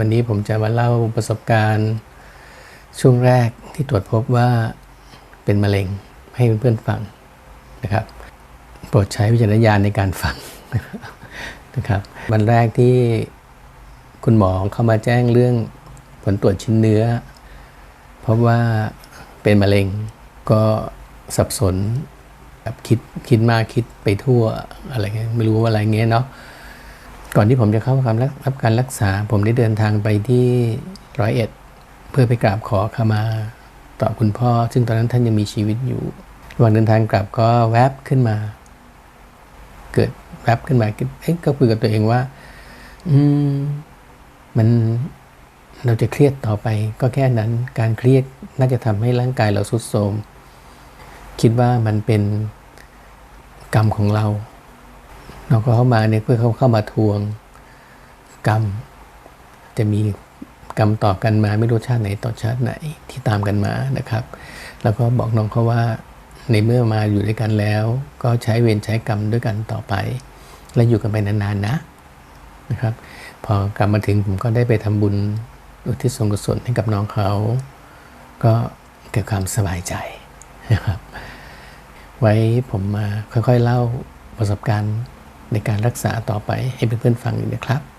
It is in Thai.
วันนี้ผมจะมาเล่าประสบการณ์ ช่วงแรกที่ตรวจพบว่าเป็นมะเร็งให้เพื่อนๆฟังนะครับ โปรดใช้วิจารณญาณในการฟังนะครับ วันแรกที่คุณหมอเข้ามาแจ้งเรื่องผลตรวจชิ้นเนื้อ เพราะว่าเป็นมะเร็งก็สับสนแบบคิดคิดมากคิดไปทั่วอะไรเงี้ยไม่รู้ว่าอะไรเงี้ยเนาะ ก่อนที่ผมจะเข้ารับรับการรักษา ผมได้เดินทางไปที่ร้อยเอ็ด เพื่อไปกราบขอขมาต่อคุณพ่อ ซึ่งตอนนั้นท่านยังมีชีวิตอยู่ระหว่างเดินทางกลับก็แวบขึ้นมา เกิดแวบขึ้นมาเอ๊ะก็คุยกับตัวเองว่า อืม มันเราจะเครียดต่อไป ก็แค่นั้น การเครียดน่าจะทำให้ร่างกายเราทรุดโทรมคิดว่ามันเป็นกรรมของเรา เราก็เข้ามาเนี่ยเพื่อเขาเข้ามาทวงกรรม จะมีกรรมต่อกันมาไม่รู้ชาติไหนต่อชาติไหนที่ตามกันมานะครับ แล้วก็บอกน้องเขาว่าในเมื่อมาอยู่ด้วยกันแล้ว ก็ใช้เวรใช้กรรมด้วยกันต่อไป และอยู่กันไปนานๆนะนะครับ พอกลับมาถึงผมก็ได้ไปทำบุญอุทิศส่วนกุศลให้กับน้องเขา ก็เกิดความสบายใจนะครับ ไว้ผมมาค่อยๆเล่าประสบการณ์ ในการรักษาต่อไปให้เพื่อนๆฟังอีกนะครับ